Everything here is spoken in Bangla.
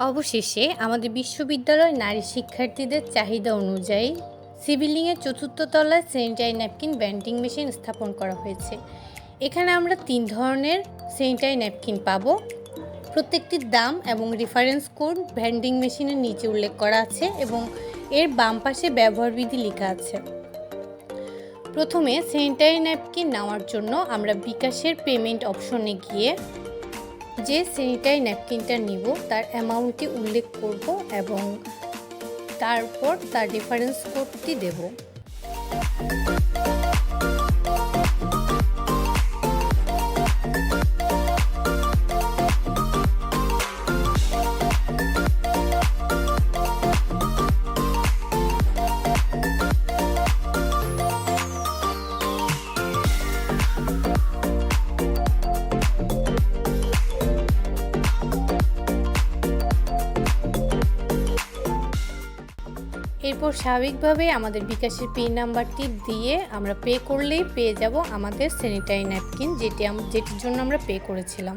অবশেষে আমাদের বিশ্ববিদ্যালয় নারী শিক্ষার্থীদের চাহিদা অনুযায়ী সিভিলিংয়ের চতুর্থ তলায় স্যানিটারি ন্যাপকিন ব্যান্ডিং মেশিন স্থাপন করা হয়েছে। এখানে আমরা তিন ধরনের স্যানিটারি ন্যাপকিন পাবো। প্রত্যেকটির দাম এবং রেফারেন্স কোড ভ্যান্ডিং মেশিনের নিচে উল্লেখ করা আছে এবং এর বাম পাশে ব্যবহার বিধি লেখা আছে। প্রথমে স্যানিটারি ন্যাপকিন নেওয়ার জন্য আমরা বিকাশের পেমেন্ট অপশনে গিয়ে যে শ্রেণীটাই ন্যাপকিনটা নিব তার অ্যামাউন্টটি উল্লেখ করব এবং তারপর তার রেফারেন্স কোডটি দেব। এরপর স্বাভাবিকভাবে আমাদের বিকাশের পিন নাম্বারটি দিয়ে আমরা পে করলেই পেয়ে যাব আমাদের স্যানিটারি ন্যাপকিন যেটি যেটির জন্য আমরা পে করেছিলাম।